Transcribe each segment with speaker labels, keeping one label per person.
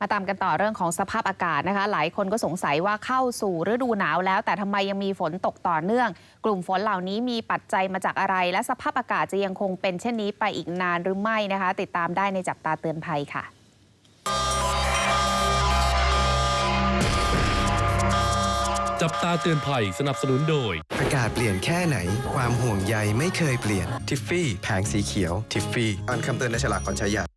Speaker 1: มาตามกันต่อเรื่องของสภาพอากาศนะคะ หลายคนก็สงสัยว่าเข้าสู่ฤดูหนาวแล้ว แต่ทำไมยังมีฝนตกต่อเนื่อง กลุ่มฝนเหล่านี้มีปัจจัยมาจากอะไร และสภาพอากาศจะยังคงเป็นเช่นนี้ไปอีกนานหรือไม่นะคะ ติดตามได้ในจับตาเตือนภัยค่ะ
Speaker 2: จับตาเตือนภัยสนับสนุนโดย
Speaker 3: อากาศเปลี่ยนแค่ไหน ความห่วงใยไม่เคยเปลี่ยน ทิฟฟี่ แผงสีเขียว ทิฟฟี่ อ่านคำเตือนในฉลากก่อนใช้ยา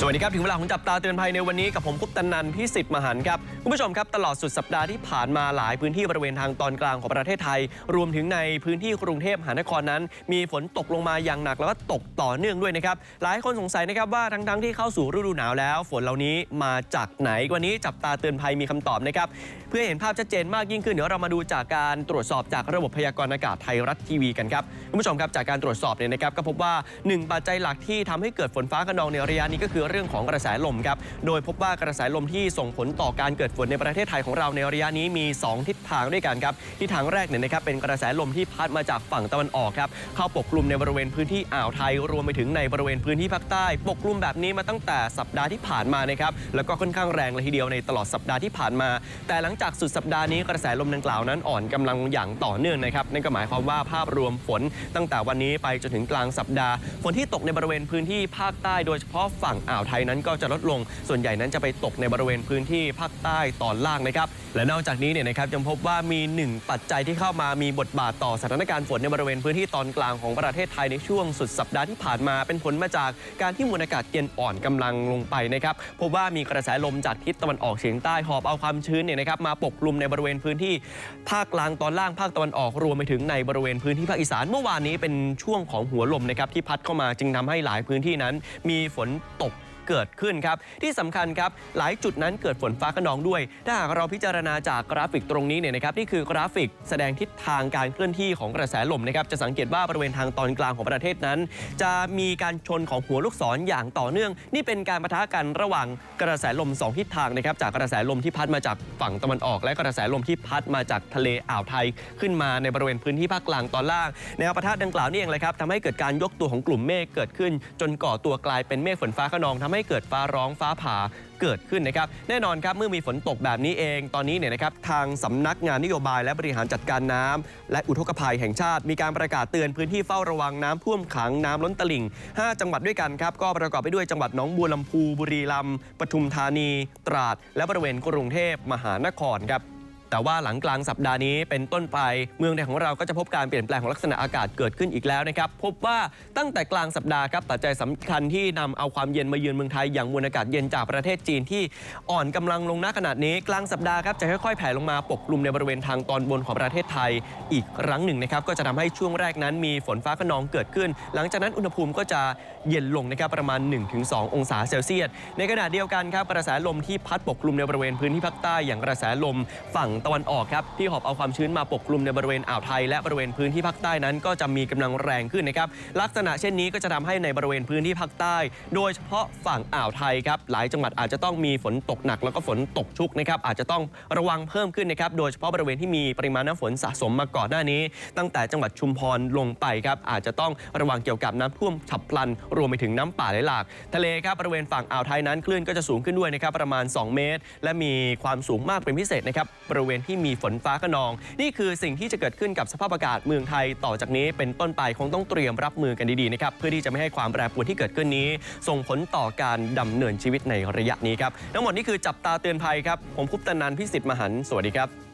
Speaker 4: สวัสดีครับ ถึงเวลาของจับตาเตือนภัยในวันนี้กับผมคุปตันนันพิสิทธิ์มหันครับ คุณผู้ชมครับ ตลอดสุดสัปดาห์ที่ผ่านมาหลายพื้นที่บริเวณทางตอนกลางของประเทศไทย รวมถึงในพื้นที่กรุงเทพมหานครนั้น มีฝนตกลงมาอย่างหนักแล้วก็ตกต่อเนื่องด้วยนะครับ หลายคนสงสัยนะครับว่าทั้งๆที่เข้าสู่ฤดูหนาวแล้ว ฝนเหล่านี้มาจากไหนวันนี้จับตาเตือนภัยมีคำตอบนะครับเพื่อเห็นภาพชัดเจนมากยิ่งขึ้นเดี๋ยวเรามาดูจากการตรวจสอบจากระบบพยากรณ์อากาศไทยรัฐทีวีกันครับคุณผู้ชมครับจากการตรวจสอบเนี่ยนะครับก็พบว่าหนึ่งปัจจัยหลักที่ทำให้เกิดฝนฟ้าขนองในระยะนี้ก็คือเรื่องของกระแสลมครับโดยพบว่ากระแสลมที่ส่งผลต่อการเกิดฝนในประเทศไทยของเราในระยะนี้มี 2 ทิศทางด้วยกันครับทิศทางแรกเนี่ยนะครับเป็นกระแสลมที่พัดมาจากฝั่งตะวันออกครับเข้าปกคลุมในบริเวณพื้นที่อ่าวไทยรวมไปถึงในบริเวณพื้นที่ภาคใต้ ปกคลุมแบบนี้มาตั้งแต่สัปดาห์ที่ผ่านมานะครับแล้วก็ค่อนข้างแรงเลยทีเดียวในตลอดสัปดาห์ที่ผ่านมา แต่หลังจากสุดสัปดาห์นี้กระแสลมดังกล่าวนั้นอ่อนกำลังอย่างต่อเนื่องนะครับนั่นก็หมายความว่าภาพรวมฝนตั้งแต่วันนี้ไปจนถึงกลางสัปดาห์ ฝนที่ตกในบริเวณพื้นที่ภาคใต้โดยเฉพาะฝั่งอ่าวาวไทยนั้นก็จะลดลงส่วนใหญ่นั้นจะไปตกในบริเวณพื้นที่ภาคใต้ตอนล่างนะครับ และนอกจากนี้เนี่ยนะครับยังพบว่ามีหนึ่งปัจจัยที่เข้ามามีบทบาทต่อสถานการณ์ฝนในบริเวณพื้นที่ตอนกลางของประเทศไทยในช่วงสุดสัปดาห์ที่ผ่านมาเป็นผลมาจากการที่มวลอากาศเย็นอ่อนกำลังลงไปนะครับพบว่ามีกระแสลมจากทิศตะวันออกเฉียงใต้หอบเอาความชื้นเนี่ยนะครับมาปกคลุมในบริเวณพื้นที่ภาคกลางตอนล่างภาคตะวันออกรวมไปถึงในบริเวณพื้นที่ภาคอีสานเมื่อวานนี้เป็นช่วงของหัวลมนะครับที่พัดเข้ามาจึงทำให้หลายพื้นที่นั้น มีฝนตก เกิดขึ้นครับที่สำคัญครับหลายจุดนั้นเกิดฝนฟ้าขนองด้วย ถ้าหากเราพิจารณาจากกราฟิกตรงนี้เนี่ยนะครับนี่คือกราฟิกแสดงทิศทางการเคลื่อนที่ของกระแสลมนะครับจะสังเกตว่าบริเวณทางตอนกลางของประเทศนั้น จะมีการชนของหัวลูกศรอย่างต่อเนื่อง นี่เป็นการปะทะกันระหว่างกระแสลมสองทิศทางนะครับจากกระแสลมที่พัดมาจากฝั่งตะวันออก และกระแสลมที่พัดมาจากทะเลอ่าวไทย ขึ้นมาในบริเวณพื้นที่ภาคกลางตอนล่างแนวปะทะดังกล่าวนี่เองเลยครับทำให้เกิดการยกตัวของกลุ่มเมฆเกิดขึ้น จนก่อตัวกลายเป็นเมฆฝนฟ้าขนองทำให้เกิดฟ้าร้องฟ้าผ่าเกิดขึ้นนะครับแน่นอนครับเมื่อมีฝนตกแบบนี้เอง ตอนนี้เนี่ยนะครับทางสำนักงานนโยบายและบริหารจัดการน้ำและอุทกภัยแห่งชาติ มีการประกาศเตือนพื้นที่เฝ้าระวังน้ำท่วมขังน้ำล้นตลิ่ง 5 จังหวัดด้วยกันครับก็ประกอบไปด้วยจังหวัดหนองบัวลำพูบุรีรัมย์ปทุมธานี ตราด และบริเวณกรุงเทพมหานครครับ แต่ว่าหลังกลางสัปดาห์นี้เป็นต้นไปเมืองไทยของเราก็จะพบการเปลี่ยนแปลงของลักษณะอากาศเกิดขึ้นอีกแล้วนะครับพบว่าตั้งแต่กลางสัปดาห์ครับปัจจัยสำคัญที่นำเอาความเย็นมาเยือนเมืองไทยอย่างมวลอากาศเย็นจากประเทศจีนที่อ่อนกำลังลงณขนาดนี้ กลางสัปดาห์ครับจะค่อยๆแผ่ลงมาปกคลุมในบริเวณทางตอนบนของประเทศไทยอีกครั้งหนึ่งนะครับก็จะทำให้ช่วงแรกนั้นมีฝนฟ้าขนองเกิดขึ้น หลังจากนั้นอุณหภูมิก็จะเย็นลงนะครับประมาณ 1-2 องศาเซลเซียสในขณะเดียวกันครับกระแสลมที่พัดปกคลุมในบริเวณพื้นที่ภาคใต้อย่างกระแสลมฝั่งตะวันออกครับที่หอบเอาความชื้นมาปกคลุมในบริเวณอ่าวไทย และบริเวณพื้นที่ภาคใต้นั้น ก็จะมีกำลังแรงขึ้นนะครับลักษณะเช่นนี้ก็จะทำให้ในบริเวณพื้นที่ภาคใต้ โดยเฉพาะฝั่งอ่าวไทยครับหลายจังหวัดอาจจะต้องมีฝนตกหนัก แล้วก็ฝนตกชุกนะครับอาจจะต้องระวังเพิ่มขึ้นนะครับโดยเฉพาะบริเวณที่มีปริมาณน้ำฝนสะสมมาก่อนหน้านี้ ตั้งแต่จังหวัดชุมพรลงไปครับอาจจะต้องระวังเกี่ยวกับน้ำท่วมฉับพลัน รวมไปถึงน้ำป่าไหลหลาก ทะเลครับบริเวณฝั่งอ่าวไทยนั้นคลื่นก็จะสูงขึ้นด้วยนะครับประมาณ 2 เมตร และมีความสูงมากเป็นพิเศษนะครับบริเวณที่มีฝนฟ้าขนอง นี่คือสิ่งที่จะเกิดขึ้นกับสภาพอากาศเมืองไทยต่อจากนี้เป็นต้นไปคงต้องเตรียมรับมือกันดีๆนะครับเพื่อที่จะไม่ให้ความแปรปรวนที่เกิดขึ้นนี้ ส่งผลต่อการดำเนินชีวิตในระยะนี้ครับทั้งหมดนี้คือจับตาเตือนภัยครับผมคุปตนันพิสิทธิ์มหันต์สวัสดีครับ